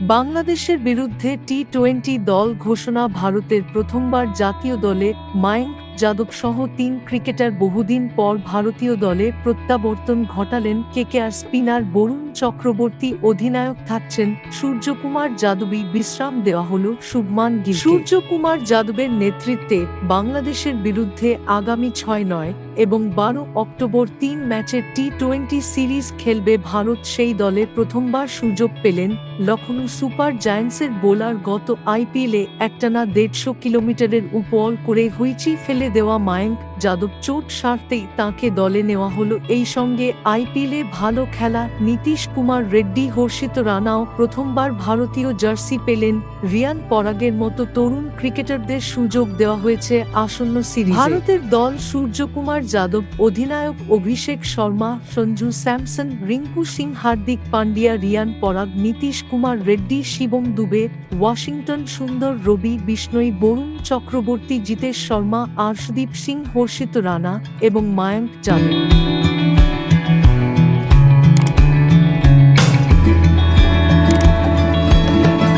বাংলাদেশের বিরুদ্ধে T twenty দল ঘোষণা ভারতের প্রথমবার জাতীয় দলে মায়ঙ্ক যাদব সহ তিন ক্রিকেটার বহুদিন পর ভারতীয় দলে প্রত্যাবর্তন ঘটালেন কেকেআর স্পিনার বরুণ চক্রবর্তী। অধিনায়ক থাকছেন সূর্যকুমার যাদবই। বিশ্রাম দেওয়া হল শুভমান গিল সূর্যকুমার যাদবের নেতৃত্বে বাংলাদেশের বিরুদ্ধে আগামী ছয় নয় এবং বারো অক্টোবর তিন ম্যাচের টি টোয়েন্টি সিরিজ খেলবে ভারত। সেই দলে প্রথমবার সুযোগ পেলেন লখনৌ সুপার জায়ান্টসের বোলার গত আইপিএলে একটানা দেড়শো কিলোমিটারের উপর করে হুইচি ফেলে দেওয়া মায়াঙ্ক যাদব চোট সারতেই তাকে দলে নেওয়া হলো। এই সঙ্গে আইপিএলে ভালো খেলা নীতিশ কুমার রেড্ডি, হর্ষিত রানাও প্রথমবার ভারতীয় জার্সি পেলেন। রিয়ান পরাগের মতো তরুণ ক্রিকেটারদের সুযোগ দেওয়া হয়েছে আসন্ন সিরিজ। ভারতের দল সূর্যকুমার যাদব, অধিনায়ক অভিষেক শর্মা, সঞ্জু স্যামসন, রিঙ্কু সিং, হার্দিক পান্ডিয়া, রিয়ান পরাগ, নীতিশ কুমার রেড্ডি, শিবম দুবে, ওয়াশিংটন সুন্দর রবি, বিষ্ণই বরুণ চক্রবর্তী, জিতেশ শর্মা, আর্শদীপ সিং হর্ষিত রানা এবং মায়াঙ্ক যাদব